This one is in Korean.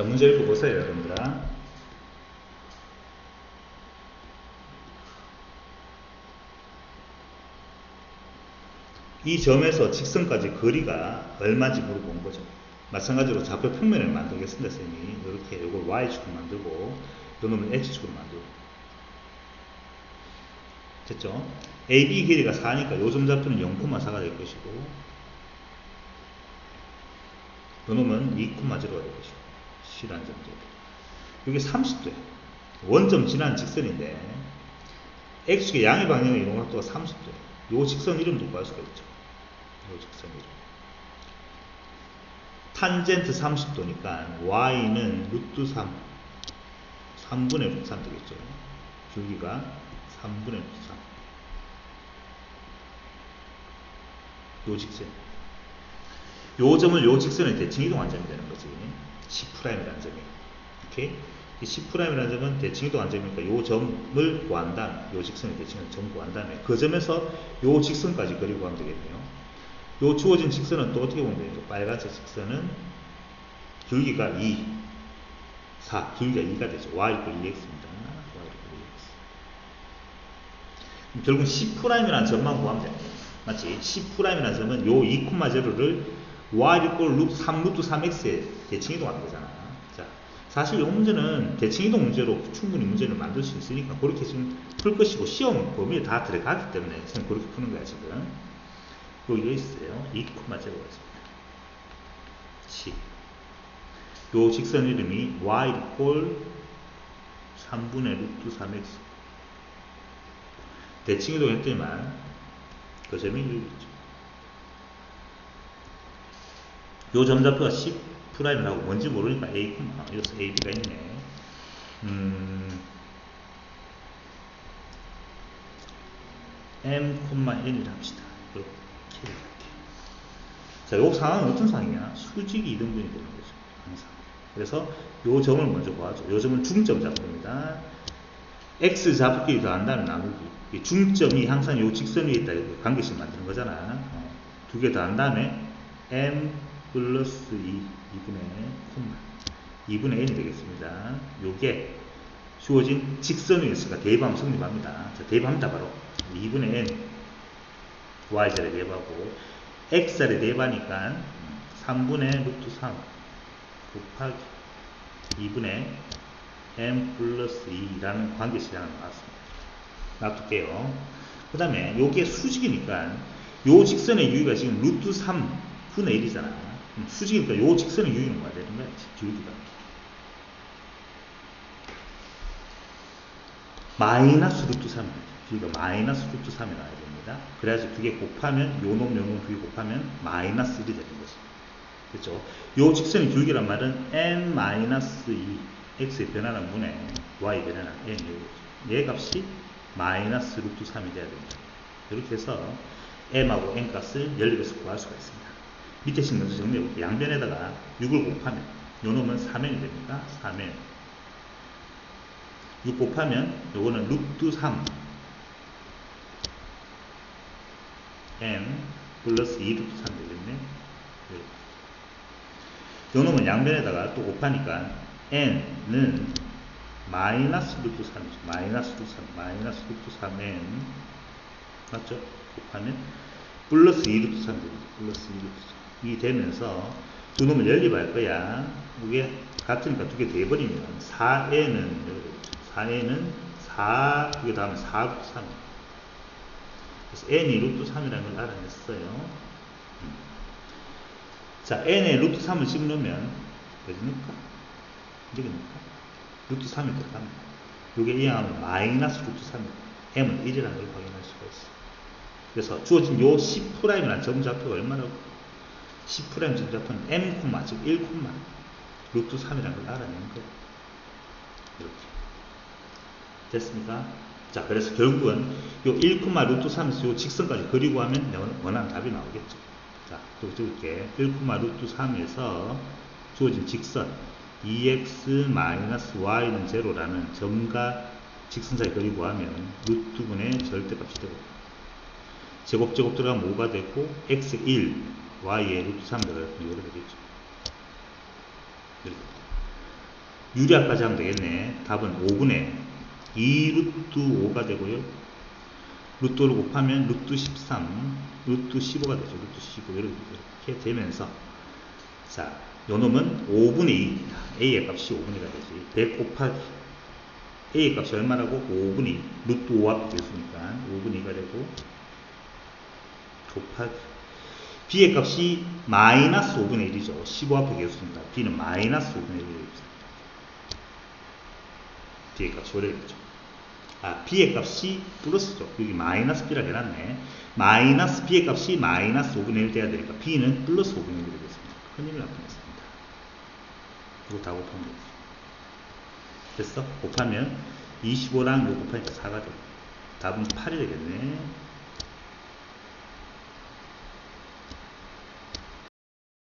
자, 문제 읽어보세요, 여러분들아. 이 점에서 직선까지 거리가 얼마인지 물어본 거죠. 마찬가지로 좌표 평면을 만들겠습니다, 선생님이. 이렇게 이걸 Y축으로 만들고, 이놈을 X축으로 만들고. 됐죠? AB 길이가 4니까 요점 좌표는 0,4가 될 것이고, 요놈은 2,0가 될 것이고, C라는 점죠. 이게 30도예요. 원점 지난 직선인데, X축의 양의 방향의 이동 각도가 30도예요. 요 직선 이름도 구할 수가 있죠. 요 직선 이름. 탄젠트 30도니까 y는 루트 3 3분의 루트 3 되겠죠 줄기가 3분의 루트 3 요 직선 요 점을 요 직선의 대칭 이동한 점이 되는 거지 C'이라는 점이 오케이 이 C'이라는 점은 대칭 이동한 점이니까 요 점을 구한 다음 요 직선의 대칭을 점 구한 다음에 그 점에서 요 직선까지 그리고 하면 되겠네요 요 주어진 직선은 또 어떻게 보면 되죠? 빨간색 직선은 길기가 2, 4, 길기가 2가 되죠. y 이퀄 2x입니다. y 이퀄 2x. 결국 C'이라는 점만 구하면 됩니다. 맞지? C'이라는 점은 요 2,0를 y 이퀄 루트 3 루트 3x에 대칭 이동하는 거잖아. 자, 사실 이 문제는 대칭 이동 문제로 충분히 문제를 만들 수 있으니까 그렇게 지금 풀 것이고 시험 범위에 다 들어가기 때문에 지금 그렇게 푸는 거야 지금. 여기가 있어요. 2,0가 있습니다. C. 요 직선 이름이 y 이퀄 3분의 루트 3x. 대칭 이동했더니만 그 점이 여기죠. 요 점좌표가 C 프라임이라고 뭔지 모르니까 A, 아, 여기서 AB가 있네. 음, M,N이라 합시다. 이렇게. 자, 요 상황은 어떤 상황이냐? 수직이 이등분이 되는 거죠. 항상. 그래서 요 점을 먼저 구하죠. 요 점은 중점 잡습니다. x 잡기 더한 다음에 나누기. 이 중점이 항상 요 직선 위에 있다. 관계식 만드는 거잖아. 어, 두개 더한 다음에 m 플러스 2, 2분의 콤마. 2분의 n이 되겠습니다. 요게 주어진 직선 위에 있으니까 대입하면 성립합니다. 자, 대입합니다, 바로. 2분의 n. y자리 대입하고 x자리 대입하니까 3분의 루트 3 곱하기 2분의 m 플러스 2라는 관계식이 하나 나왔습니다. 놔둘게요. 그 다음에 요게 수직이니까 요 직선의 유의가 지금 루트 3분의 1이잖아. 수직이니까 요 직선의 유의는 뭐가 되는 거야? 기울기가. 마이너스 루트 3. 기울기가 마이너스 루트 3이 나와야 됩니다. 그래야지 두개 곱하면 요놈 두개 곱하면 마이너스 1이 되는 거죠. 그렇죠? 요 직선의 기울기란 말은 n 마이너스 2 x의 변화는 분의 y 변화는 n 얘 값이 마이너스 루트 3이 돼야 됩니다. 이렇게 해서 m하고 n 값을 연립해서 구할 수가 있습니다. 밑에 신경수 정리해볼게요. 양변에다가 6을 곱하면 요 놈은 3n이 됩니다. 3n 6 곱하면 요거는 루트 3 n 플러스 2 루트 3 되겠네. 요 놈은 양변에다가 또 곱하니까 n는 마이너스 루트 3이죠. 마이너스 루트 3, 마이너스 루트 3n 맞죠? 곱하면 플러스 2 루트 3 됩니다. 플러스 2 루트 3. 이 되면서 두 놈을 연립할 거야. 이게 같으니까 두 개 돼버리면 4n은 4n은 4, 이게 다음에 4 루트 3. 그래서 n이 루트 3이라는 걸 알아냈어요. 자, n에 루트 3을 집으면 되십니까? 되겠습니까? 루트 3이 들어갑니다. 이게 이항하면 마이너스 루트 3입니다. m은 1이라는 걸 확인할 수가 있어요. 그래서 주어진 요 C'이라는 점좌표가 얼마라고? C'プ라임 점좌표는 m, 즉 1, 루트 3이라는 걸 알아내는 거예요. 이렇게. 됐습니까? 자, 그래서 결국은 요 1, 루트 3에서 요 직선까지 그리고 하면 원하는 답이 나오겠죠. 자, 또 적을게. 1, 루트 3에서 주어진 직선 2x-y는 0라는 점과 직선 사이 그리고 하면 루트분의 절대값이 되고 제곱 제곱 들어가면 5가 되고 x1, y의 루트 3 들어가면 이렇게 되겠죠. 이렇게. 유리화까지 하면 되겠네. 답은 5분의 2 루트 5가 되고요. 루트 5를 곱하면 루트 13, 루트 15가 되죠. 루트 15 이렇게 되면서 자, 요 놈은 5분의 2입니다. A의 값이 5분의 2가 되지. 100 곱하기 A의 값이 얼마라고? 5분의 2. 루트 5 앞에 있으니까 5분의 2가 되고 곱하기 B의 값이 마이너스 5분의 1이죠. 15 앞에 계수니까 B는 마이너스 5분의 1이죠. B의 값이 오래겠죠. 아, B의 값이 플러스죠. 여기 마이너스 B라 해놨네. 마이너스 B의 값이 마이너스 5분의 1 돼야 되니까 B는 플러스 5분의 1이 되겠습니다. 큰일을 나타냈습니다. 이거 다 곱하면 되겠습니다. 됐어? 곱하면 25랑 이거 곱하니까 4가 돼. 답은 8이 되겠네.